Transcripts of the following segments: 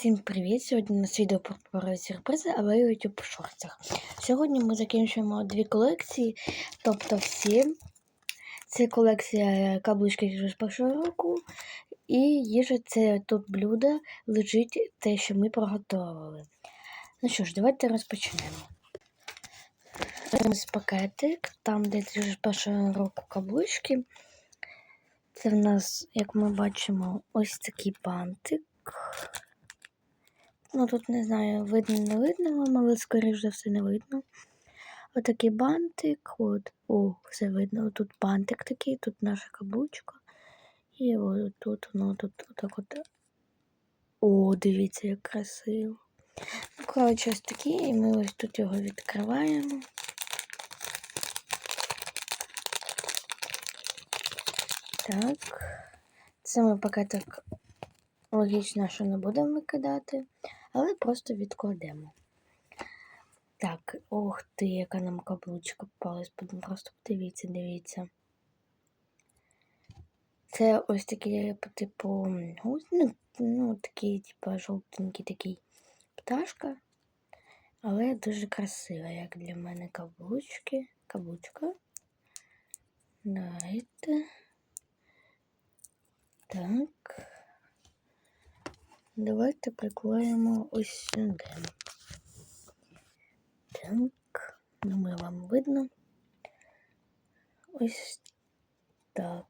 Всім привіт! Сьогодні у нас відео про сюрпризи, але YouTube в шортах. Сьогодні ми закінчуємо дві колекції, тобто всі. Це колекція каблучки з першого року. І їжа це тут блюдо лежить те, що ми приготували. Ну що ж, давайте розпочнемо. Ось пакетик, там де з першого року каблучки. Це в нас, як ми бачимо, ось такий бантик. Ну, тут не знаю, видно, не видно вам, але скоріш за все не видно. Отакий бантик, от, о, все видно. Тут бантик такий, тут наша каблучка. І от тут, ну тут отак от. О, дивіться, як красиво. Ну, коротше, ось такий, і ми ось тут його відкриваємо. Так. Це ми пакетик логічно, що не будемо викидати, але просто відкладемо. Так, ох ти, яка нам каблучка попалась, просто подивіться, дивіться. Це ось такі, типу, ну, ну такий, типу, жовтенький такий пташка, але дуже красива, як для мене каблучки. Каблучка. Давайте. Так. Давайте приклеїмо ось сюди. Так, думаю, вам видно. Ось так.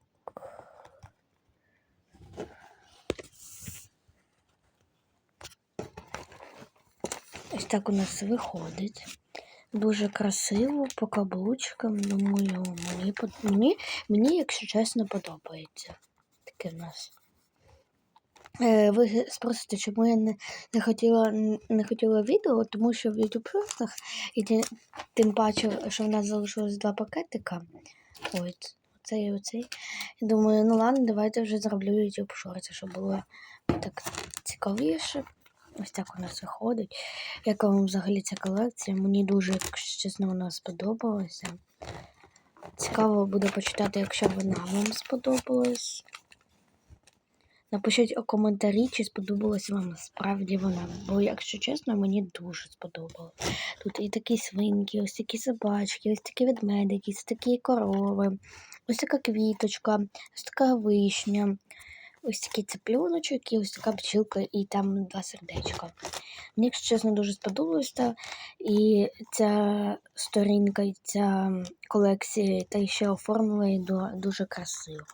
Ось так у нас виходить. Дуже красиво, по каблучкам. Думаю, мені, мені, мені якщо чесно, подобається. Таке в нас. Е, ви спросите, чому я не не, хотіла не хотіла відео, тому що в YouTube шортах, і тим, паче, що в нас залишилось два пакетика. Ось, оцей і оцей. І думаю, ну ладно, давайте вже зроблю YouTube шорти, щоб було так цікавіше. Ось так у нас виходить. Яка вам взагалі ця колекція? Мені дуже, якщо чесно, вона сподобалася. Цікаво буде почитати, якщо вона вам сподобалась. Напишіть у коментарі, чи сподобалася вам справді вона. Бо, якщо чесно, мені дуже сподобалось. Тут і такі свинки, ось такі собачки, ось такі ведмедики, ось такі корови, ось така квіточка, ось така вишня, ось такий цеплюночок і ось така пчілка, і там два сердечка. Мені, якщо чесно, дуже сподобалося. І ця сторінка, і ця колекція та ще оформила дуже красиво.